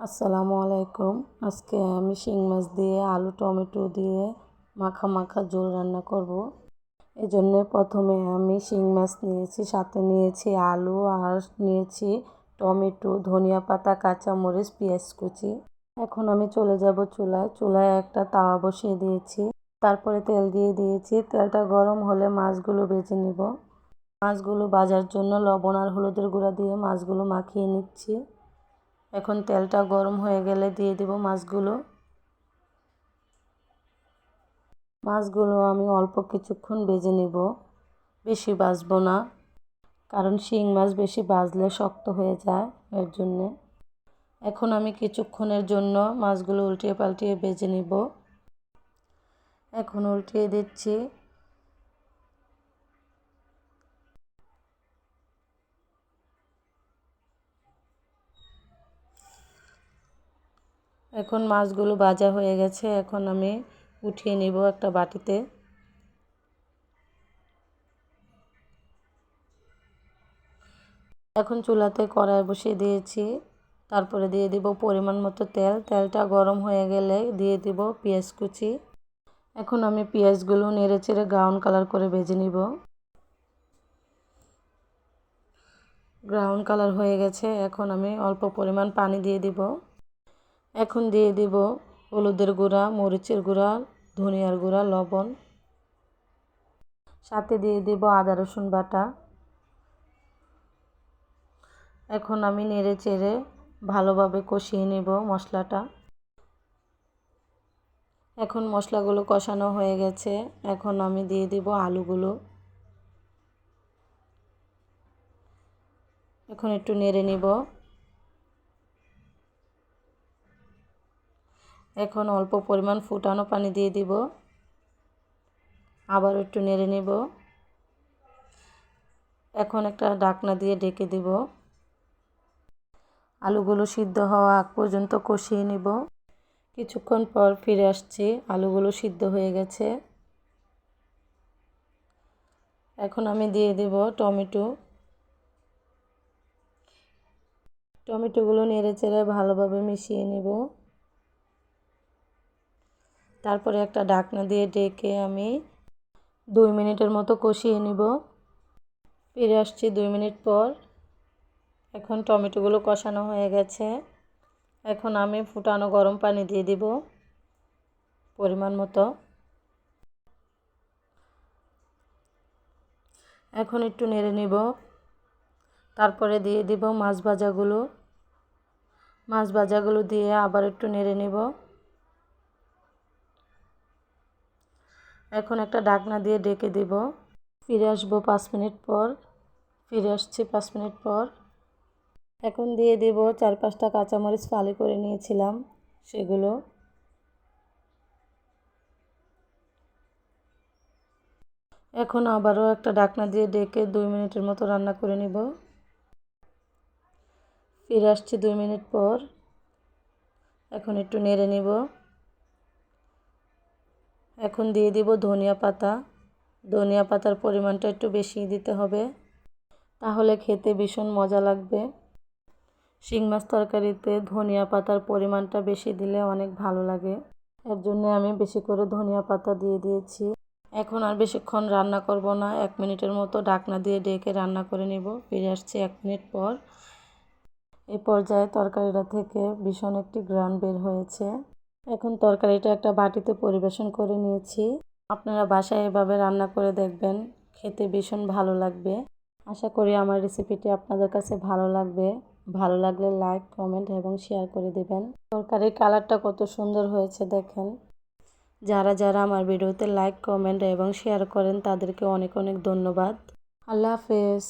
আসসালামু আলাইকুম। আজকে আমি শিং মাছ দিয়ে, আলু, টমেটো দিয়ে মাখা মাখা ঝোল রান্না করব। এই জন্য প্রথমে আমি শিং মাছ নিয়েছি, সাথে নিয়েছি আলু আর নিয়েছি টমেটো, ধনিয়া পাতা, কাঁচামরিচ, পেঁয়াজ কুচি। এখন আমি চলে যাব চুলায়। চুলায় একটা তাওয়া বসিয়ে দিয়েছি। তারপরে তেল দিয়ে দিয়েছি। তেলটা গরম হলে মাছগুলো বেজে নিব। মাছগুলো ভাজার জন্য লবণ আর হলুদের গুঁড়া দিয়ে মাছগুলো মাখিয়ে নিচ্ছি। এখন তেলটা গরম হয়ে গেলে দিয়ে দিব মাছগুলো। মাছগুলো আমি অল্প কিছুক্ষণ বেজে নিব। বেশি বাজবো না, কারণ শিং মাছ বেশি বাজলে শক্ত হয়ে যায় এর জন্যে। এখন আমি কিছুক্ষণের জন্য মাছগুলো উল্টিয়ে পাল্টিয়ে বেজে নিব। এখন উল্টিয়ে দিচ্ছি। এখন মাছগুলো ভাজা হয়ে গেছে, এখন আমি উঠিয়ে নিব একটা বাটিতে। এখন চুলাতে কড়াই বসিয়ে দিয়েছি, তারপরে দিয়ে দিব পরিমাণ মতো তেল। তেলটা গরম হয়ে গেলে দিয়ে দিব পেঁয়াজ কুচি। এখন আমি পেঁয়াজগুলো নেড়ে চেড়ে ব্রাউন কালার করে ভেজে নিব। ব্রাউন কালার হয়ে গেছে, এখন আমি অল্প পরিমাণ পানি দিয়ে দিব। এখন দিয়ে দিব হলুদের গুঁড়া, মরিচের গুঁড়া, ধনিয়ার গুঁড়া, লবণ। সাথে দিয়ে দিব আদা, রসুন বাটা। এখন আমি নেড়ে চেড়ে ভালোভাবে কষিয়ে নেব মশলাটা। এখন মশলাগুলো কষানো হয়ে গেছে। এখন আমি দিয়ে দিব আলুগুলো। এখন একটু নেড়ে নিব। এখন অল্প পরিমাণ ফুটানো পানি দিয়ে দিব। আবার একটু নেড়ে নেব। এখন একটা ডাকনা দিয়ে ডেকে দিব। আলুগুলো সিদ্ধ হওয়া আগ পর্যন্ত কষিয়ে নিব। কিছুক্ষণ পর ফিরে আসছি। আলুগুলো সিদ্ধ হয়ে গেছে। এখন আমি দিয়ে দিব টমেটো। টমেটোগুলো নেড়ে চেড়ে ভালোভাবে মিশিয়ে নেব। তারপরে একটা ডাকনা দিয়ে ডেকে আমি দুই মিনিটের মতো কষিয়ে নিব। ফিরে আসছি দুই মিনিট পর। এখন টমেটোগুলো কষানো হয়ে গেছে। এখন আমি ফুটানো গরম পানি দিয়ে দিব পরিমাণ মতো। এখন একটু নেড়ে নিব। তারপরে দিয়ে দিব মাছ ভাজাগুলো। মাছ ভাজাগুলো দিয়ে আবার একটু নেড়ে নিব। এখন একটা ডাকনা দিয়ে ডেকে দিব। ফিরে আসব পাঁচ মিনিট পর। ফিরে আসছি পাঁচ মিনিট পর। এখন দিয়ে দিব চার পাঁচটা কাঁচামরিচ ফালি করে নিয়েছিলাম সেগুলো। এখন আবারও একটা ডাকনা দিয়ে ডেকে দুই মিনিটের মতো রান্না করে নিব। ফিরে আসছি দুই মিনিট পর। এখন একটু নেড়ে নিব। এখন দিয়ে দিব ধনিয়া পাতা। ধনিয়া পাতার পরিমাণটা একটু বেশি দিতে হবে। তাহলে খেতে ভীষণ মজা লাগবে। শিং মাছ তরকারিতে ধনিয়া পাতার পরিমাণটা বেশি দিলে অনেক ভালো লাগে। এর জন্য আমি বেশি করে ধনিয়া পাতা দিয়ে দিয়েছি। এখন আর বেশিক্ষণ রান্না করব না। এক মিনিটের মতো ডাকনা দিয়ে ডেকে রান্না করে নেব। ফিরে আসছি এক মিনিট পর। এ পর্যায়ে তরকারিটা থেকে ভীষণ একটি গ্রান বের হয়েছে। এখন তরকারিটা একটা বাটিতে পরিবেশন করে নিয়েছি। আপনারা বাসায় এভাবে রান্না করে দেখবেন, খেতে ভীষণ ভালো লাগবে। আশা করি আমার রেসিপিটি আপনাদের কাছে ভালো লাগবে। ভালো লাগলে লাইক, কমেন্ট এবং শেয়ার করে দেবেন। তরকারির কালারটা কত সুন্দর হয়েছে দেখেন। যারা যারা আমার ভিডিওতে লাইক, কমেন্ট এবং শেয়ার করেন তাদেরকে অনেক অনেক ধন্যবাদ। আল্লাহ হাফেজ।